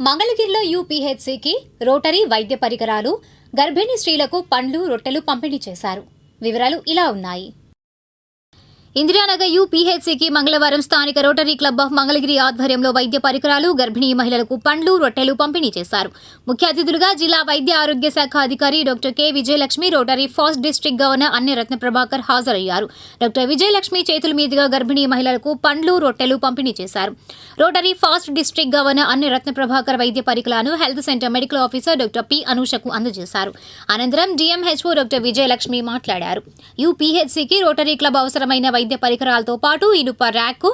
మంగళగిరిలో యూపీహెచ్సికి రోటరీ వైద్య పరికరాలు గర్భిణీ స్త్రీలకు పండ్లు రొట్టెలు పంపిణీ చేశారు. వివరాలు ఇలా ఉన్నాయి. ఇందిరానగర్ యూపీహెచ్సికి మంగళవారం స్థానిక రోటరీ క్లబ్ ఆఫ్ మంగళగిరి ఆధ్వర్యంలో వైద్య పరికరాలు గర్భిణీ మహిళలకు పండ్లు రొట్టెలు పంపిణీ చేశారు. ముఖ్య అతిథులుగా జిల్లా వైద్య ఆరోగ్య శాఖ అధికారి doctor K Vijayalakshmi Rotary first district governor అన్ని రత్న ప్రభాకర్ హాజరయ్యారు. డాక్టర్ విజయలక్ష్మి చేతుల మీదుగా గర్భిణీ మహిళలకు పండ్లు రొట్టెలు పంపిణీ చేశారు. రోటరీ ఫాస్ట్ డిస్ట్రిక్ట్ గవర్నర్ అన్ని రత్న ప్రభాకర్ వైద్య పరికరాలను health centre medical officer doctor P అనూషకు అందజేశారు. అనంతరం డిఎంహెచ్ఓ డాక్టర్ విజయలక్ష్మి మాట్లాడారు. యూపీహెచ్సికి రోటరీ క్లబ్ అవసరమైన వైద్య పరికరాలతో పాటు ఇనుప ర్యాక్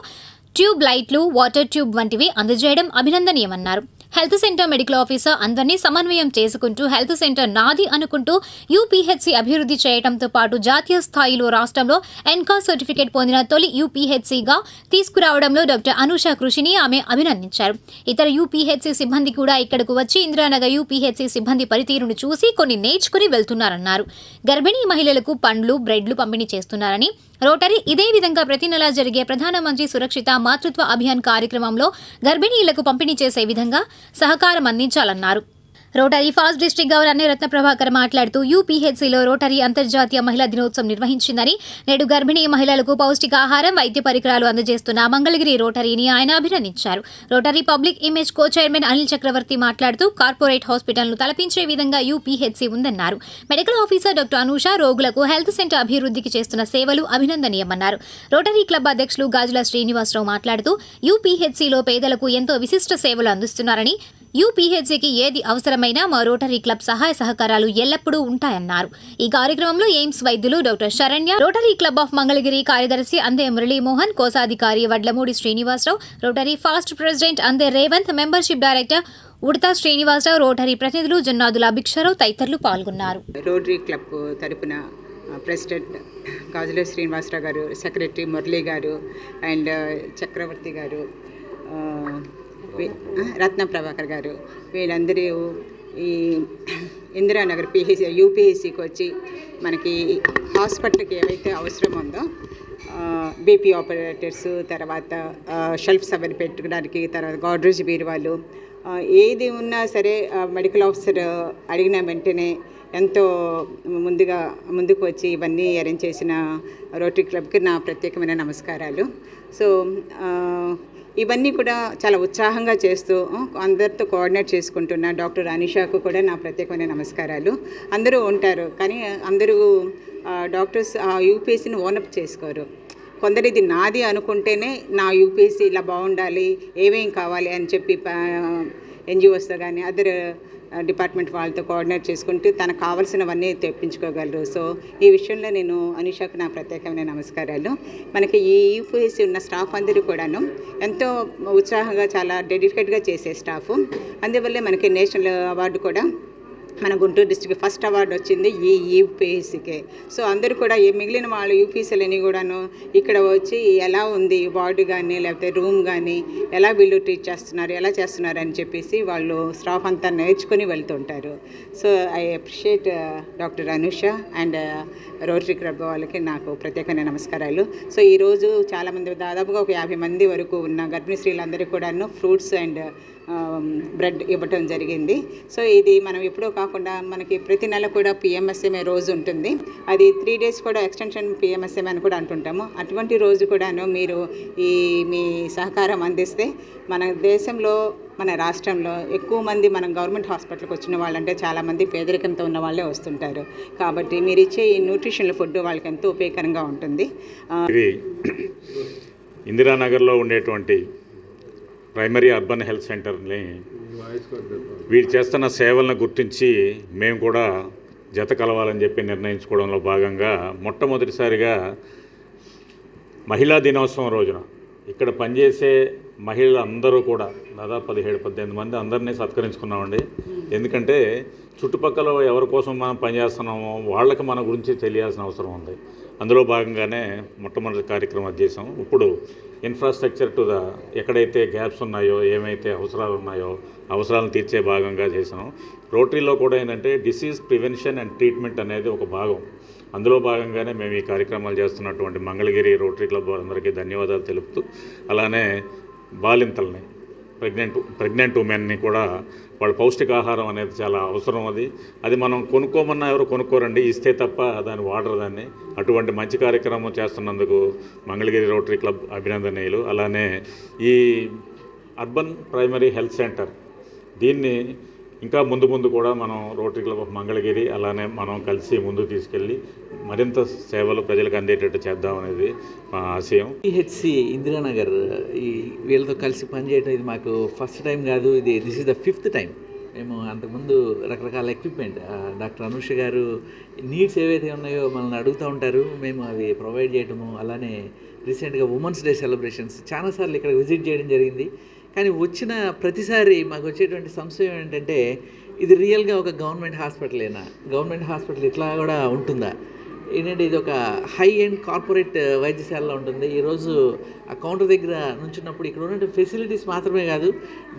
ట్యూబ్ లైట్లు వాటర్ ట్యూబ్ వంటివి అందజేయడం అభినందనీయమన్నారు. హెల్త్ సెంటర్ మెడికల్ ఆఫీసర్ అందరినీ సమన్వయం చేసుకుంటూ హెల్త్ సెంటర్ నాది అనుకుంటూ యూపీహెచ్సి అభివృద్ధి చేయడంతో పాటు జాతీయ స్థాయిలో రాష్ట్రంలో ఎన్కా సర్టిఫికేట్ పొందిన తొలి యూపీహెచ్సిగా తీసుకురావడంలో డాక్టర్ అనూష కృషిని ఆమె అభినందించారు. ఇతర యూపీహెచ్సి సిబ్బంది కూడా ఇక్కడకు వచ్చి ఇందిరానగర్ యూపీహెచ్సి సిబ్బంది పనితీరును చూసి కొన్ని నేర్చుకుని వెళ్తున్నారన్నారు. గర్భిణీ మహిళలకు పండ్లు బ్రెడ్లు పంపిణీ చేస్తున్నారని రోటరీ ఇదే విధంగా ప్రతి నెలా జరిగే ప్రధానమంత్రి సురక్షిత మాతృత్వ అభియాన్ కార్యక్రమంలో గర్భిణీలకు పంపిణీ చేసే విధంగా సహకారం అందించాలన్నారు. Rotary past district governor Ratna Prabhakar మాట్లాడుతూ యూపీహెచ్సిలో రోటరీ అంతర్జాతీయ మహిళా దినోత్సవం నిర్వహించిందని. నేడు గర్భిణీ మహిళలకు పౌష్టికాహారం వైద్య పరికరాలు అందజేస్తున్న మంగళగిరి రోటరీని ఆయన అభినందించారు. Rotary public image co chairman Anil Chakravarthy మాట్లాడుతూ కార్పొరేట్ హాస్పిటల్ను తలపించే విధంగా యూపీహెచ్సి ఉందన్నారు. మెడికల్ ఆఫీసర్ డాక్టర్ అనూష రోగులకు హెల్త్ సెంటర్ అభివృద్ధికి చేస్తున్న సేవలు అభినందనీయమన్నారు. రోటరీ క్లబ్ అధ్యక్షులు గాజుల శ్రీనివాసరావు మాట్లాడుతూ యూపీహెచ్సిలో పేదలకు ఎంతో విశిష్ట సేవలు అందిస్తున్నారని యూపీహెచ్సికి ఏది అవసరమైనా మా రోటరీ క్లబ్ సహాయ సహకారాలు ఎల్లప్పుడూ ఉంటాయన్నారు. ఈ కార్యక్రమంలో ఎయిమ్స్ వైద్యులు doctor Saranya Rotary club of Mangalagiri కార్యదర్శి అందే మురళీమోహన్ కోశాధికారి Vadlamudi Srinivasarao Rotary past president Ande Revanth membership director Udatha Srinivasarao rotary ప్రతినిధులు జన్నాదుల భిక్షరావు తదితరులు పాల్గొన్నారు. రోటరీ క్లబ్ తరపున ప్రెసిడెంట్ కాజుల శ్రీనివాసరావు గారు సెక్రటరీ మురళీ గారు అండ్ చక్రవర్తి గారు రత్న ప్రభాకర్ గారు. వీళ్ళందరూ ఈ ఇందిరానగర్ పిహెసి యూపీఎస్సీకి వచ్చి మనకి హాస్పిటల్కి ఏవైతే అవసరం ఉందో బీపీ ఆపరేటర్స్ తర్వాత షెల్ఫ్స్ అవన్నీ పెట్టుకోవడానికి తర్వాత గాడ్రేజ్ బీరువాలు ఏది ఉన్నా సరే మెడికల్ ఆఫీసర్ అడిగిన వెంటనే ఎంతో ముందుగా ముందుకు వచ్చి ఇవన్నీ అరేంజ్ చేసిన రోటరీ క్లబ్కి నా ప్రత్యేకమైన నమస్కారాలు. సో ఇవన్నీ కూడా చాలా ఉత్సాహంగా చేస్తూ అందరితో కోఆర్డినేట్ చేసుకుంటున్న డాక్టర్ అనిషాకు కూడా నా ప్రత్యేకమైన నమస్కారాలు. అందరూ ఉంటారు కానీ అందరూ డాక్టర్స్ ఆ యూపీఎస్సీని ఓనప్ చేసుకోరు. కొందరు ఇది నాది అనుకుంటేనే నా యూపీఎస్సీ ఇలా బాగుండాలి ఏమేం కావాలి అని చెప్పి ఎన్జిఓస్తో కానీ అదర్ డిపార్ట్మెంట్ వాళ్ళతో కోఆర్డినేట్ చేసుకుంటూ తనకు కావాల్సినవన్నీ తెప్పించుకోగలరు. సో ఈ విషయంలో నేను అనిషాకు నా ప్రత్యేకమైన నమస్కారాలు. మనకి ఈ యూపీఎస్సీ ఉన్న స్టాఫ్ అందరూ కూడాను ఎంతో ఉత్సాహంగా చాలా డెడికేట్గా చేసే స్టాఫ్. అందువల్లే మనకి నేషనల్ అవార్డు కూడా మన గుంటూరు డిస్ట్రిక్ట్ ఫస్ట్ అవార్డు వచ్చింది ఈ యూపీఎస్సీకే సో అందరూ కూడా ఏ మిగిలిన వాళ్ళు యూపీఎస్సీలని కూడాను ఇక్కడ వచ్చి ఎలా ఉంది వార్డు కానీ లేకపోతే రూమ్ కానీ ఎలా వీళ్ళు ట్రీట్ చేస్తున్నారు ఎలా చేస్తున్నారు అని చెప్పేసి వాళ్ళు స్టాఫ్ అంతా నేర్చుకుని వెళ్తుంటారు. So I appreciate doctor Anusha and Rotary club వాళ్ళకి నాకు ప్రత్యేకమైన నమస్కారాలు. సో ఈరోజు చాలామంది దాదాపుగా ఒక యాభై మంది వరకు ఉన్న గర్భిణీ స్త్రీలందరికీ కూడాను ఫ్రూట్స్ అండ్ బ్రెడ్ ఇవ్వటం జరిగింది. సో ఇది మనం ఎప్పుడో కాకుండా మనకి ప్రతి నెల కూడా పిఎంఎస్ఎంఏ రోజు ఉంటుంది. అది త్రీ డేస్ కూడా ఎక్స్టెన్షన్ పిఎంఎస్ఎంఏ అని కూడా అంటుంటాము. అటువంటి రోజు కూడాను మీరు ఈ మీ సహకారం అందిస్తే మన దేశంలో మన రాష్ట్రంలో ఎక్కువ మంది మనం గవర్నమెంట్ హాస్పిటల్కి వచ్చిన వాళ్ళంటే చాలామంది పేదరికంతో ఉన్న వాళ్ళే వస్తుంటారు. కాబట్టి మీరు ఇచ్చే ఈ న్యూట్రిషనల్ ఫుడ్ వాళ్ళకి ఎంతో ఉపయోగకరంగా ఉంటుంది. ఇది ఇందిరానగర్లో ఉండేటువంటి ప్రైమరీ అర్బన్ హెల్త్ సెంటర్ని వీళ్ళు చేస్తున్న సేవలను గుర్తించి మేము కూడా జత కలవాలని చెప్పి నిర్ణయించుకోవడంలో భాగంగా మొట్టమొదటిసారిగా మహిళా దినోత్సవం రోజున ఇక్కడ పనిచేసే మహిళలు అందరూ కూడా దాదాపు పదిహేడు పద్దెనిమిది మంది అందరినీ సత్కరించుకున్నామండి. ఎందుకంటే చుట్టుపక్కల ఎవరి కోసం మనం పనిచేస్తున్నామో వాళ్ళకి మన గురించి తెలియాల్సిన అవసరం ఉంది. అందులో భాగంగానే మొట్టమొదటి కార్యక్రమం అది చేసాం ఇప్పుడు ఇన్ఫ్రాస్ట్రక్చర్ టు ద ఎక్కడైతే గ్యాప్స్ ఉన్నాయో ఏమైతే అవసరాలు ఉన్నాయో అవసరాలను తీర్చే భాగంగా చేసాం రోటరీలో కూడా ఏంటంటే డిసీజ్ ప్రివెన్షన్ అండ్ ట్రీట్మెంట్ అనేది ఒక భాగం. అందులో భాగంగానే మేము ఈ కార్యక్రమాలు చేస్తున్నటువంటి మంగళగిరి రోటరీ క్లబ్ వారందరికీ ధన్యవాదాలు తెలుపుతూ అలానే బాలింతల్ని ప్రెగ్నెంట్ ప్రెగ్నెంట్ ఉమెన్ని కూడా వాళ్ళ పౌష్టికాహారం అనేది చాలా అవసరం అది. అది మనం కొనుక్కోమన్నా ఎవరు కొనుక్కోరండి. ఇస్తే తప్ప దాన్ని వాడరు దాన్ని. అటువంటి మంచి కార్యక్రమం చేస్తున్నందుకు మంగళగిరి రోటరీ క్లబ్ అభినందనీయులు. అలానే ఈ అర్బన్ ప్రైమరీ హెల్త్ సెంటర్ దీన్ని ఇంకా ముందు ముందు కూడా మనం రోటరీ క్లబ్ ఆఫ్ మంగళగిరి అలానే మనం కలిసి ముందుకు తీసుకెళ్ళి మరింత సేవలు ప్రజలకు అందేటట్టు చేద్దాం అనేది మా ఆశయం. పిహెచ్సి ఇందిరానగర్ ఈ వీళ్ళతో కలిసి పనిచేయడం ఇది మాకు ఫస్ట్ టైం కాదు ఇది this is the fifth time మేము అంతకుముందు రకరకాల ఎక్విప్మెంట్ డాక్టర్ అనుష గారు నీడ్స్ ఏవైతే ఉన్నాయో మనల్ని అడుగుతూ ఉంటారు మేము అవి ప్రొవైడ్ చేయడము అలానే రీసెంట్గా ఉమెన్స్ డే సెలబ్రేషన్స్ చాలాసార్లు ఇక్కడ విజిట్ చేయడం జరిగింది. కానీ వచ్చిన ప్రతిసారి మాకు వచ్చేటువంటి సంశయం ఏంటంటే ఇది రియల్గా ఒక గవర్నమెంట్ హాస్పిటలేనా? గవర్నమెంట్ హాస్పిటల్ ఇట్లా కూడా ఉంటుందా? ఏంటంటే ఇది ఒక హై ఎండ్ కార్పొరేట్ uh, వైద్యశాలలో ఉంటుంది. ఈరోజు ఆ కౌంటర్ దగ్గర నుంచున్నప్పుడు ఇక్కడ ఉన్నటువంటి ఫెసిలిటీస్ మాత్రమే కాదు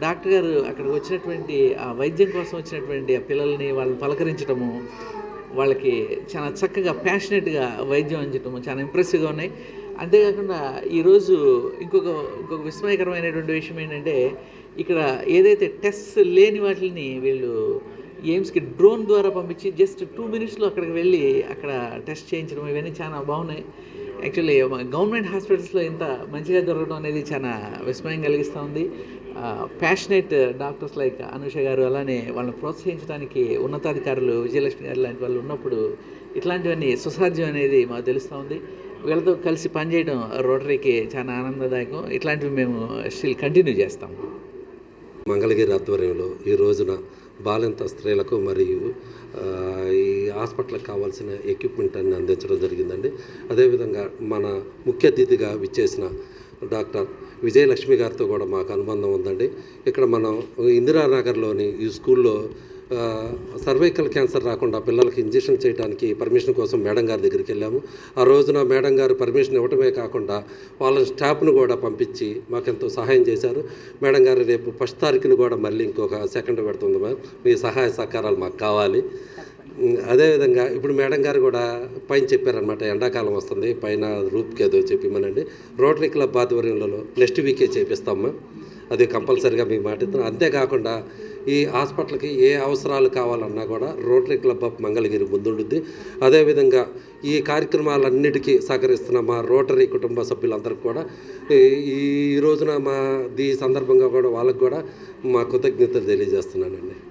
డాక్టర్ గారు అక్కడికి వచ్చినటువంటి ఆ వైద్యం కోసం వచ్చినటువంటి ఆ పిల్లల్ని వాళ్ళని పలకరించడము వాళ్ళకి చాలా చక్కగా ప్యాషనెట్గా వైద్యం అంచడము చాలా ఇంప్రెసివ్గా ఉన్నాయి. అంతేకాకుండా ఈరోజు ఇంకొక ఇంకొక విస్మయకరమైనటువంటి విషయం ఏంటంటే ఇక్కడ ఏదైతే టెస్ట్ లేని వాటిని వీళ్ళు ఎయిమ్స్కి డ్రోన్ ద్వారా పంపించి జస్ట్ టూ మినిట్స్లో అక్కడికి వెళ్ళి అక్కడ టెస్ట్ చేయించడం ఇవన్నీ చాలా బాగున్నాయి. యాక్చువల్లీ గవర్నమెంట్ హాస్పిటల్స్లో ఇంత మంచిగా దొరకడం అనేది చాలా విస్మయం కలిగిస్తూ ఉంది. ప్యాషనేట్ డాక్టర్స్ లైక్ అనుష గారు అలానే వాళ్ళని ప్రోత్సహించడానికి ఉన్నతాధికారులు విజయలక్ష్మి గారు లాంటి వాళ్ళు ఉన్నప్పుడు ఇట్లాంటివన్నీ సుసాధ్యం అనేది మాకు తెలుస్తూ ఉంది. వీళ్ళతో కలిసి పనిచేయడం రోటరీకి చాలా ఆనందదాయకం. ఇట్లాంటివి మేము స్టిల్ కంటిన్యూ చేస్తాము మంగళగిరి ఆధ్వర్యంలో ఈ రోజున బాలింత స్త్రీలకు మరియు ఈ హాస్పిటల్కి కావాల్సిన ఎక్విప్మెంట్ అన్ని అందించడం జరిగిందండి. అదేవిధంగా మన ముఖ్య అతిథిగా విచ్చేసిన డాక్టర్ విజయలక్ష్మి గారితో కూడా మాకు అనుబంధం ఉందండి. ఇక్కడ మనం ఇందిరానగర్లోని ఈ స్కూల్లో సర్వైకల్ క్యాన్సర్ రాకుండా పిల్లలకి ఇంజెక్షన్ చేయడానికి పర్మిషన్ కోసం మేడం గారి దగ్గరికి వెళ్ళాము. ఆ రోజున మేడం గారు పర్మిషన్ ఇవ్వటమే కాకుండా వాళ్ళ స్టాఫ్ను కూడా పంపించి మాకెంతో సహాయం చేశారు. మేడం గారు రేపు ఫస్ట్ తారీఖును కూడా మళ్ళీ ఇంకొక సెకండ్ పెడుతుంది మ్యామ్. మీ సహాయ సహకారాలు మాకు కావాలి. అదేవిధంగా ఇప్పుడు మేడం గారు కూడా పైన చెప్పారనమాట ఎండాకాలం వస్తుంది పైన రూప్కి ఏదో చెప్పిమనండి. రోటరీ క్లబ్ ఆధ్వర్యంలో నెక్స్ట్ వీకే చేపిస్తామా అది కంపల్సరిగా మీ మాట ఇస్తున్నాం. అంతేకాకుండా ఈ హాస్పిటల్కి ఏ అవసరాలు కావాలన్నా కూడా రోటరీ క్లబ్ ఆఫ్ మంగళగిరి ముందుండుద్ది. అదేవిధంగా ఈ కార్యక్రమాలన్నిటికీ సహకరిస్తున్న మా రోటరీ కుటుంబ సభ్యులందరికీ కూడా ఈ- ఈ రోజున మా దీ సందర్భంగా కూడా వాళ్ళకు కూడా మా కృతజ్ఞతలు తెలియజేస్తున్నానండి.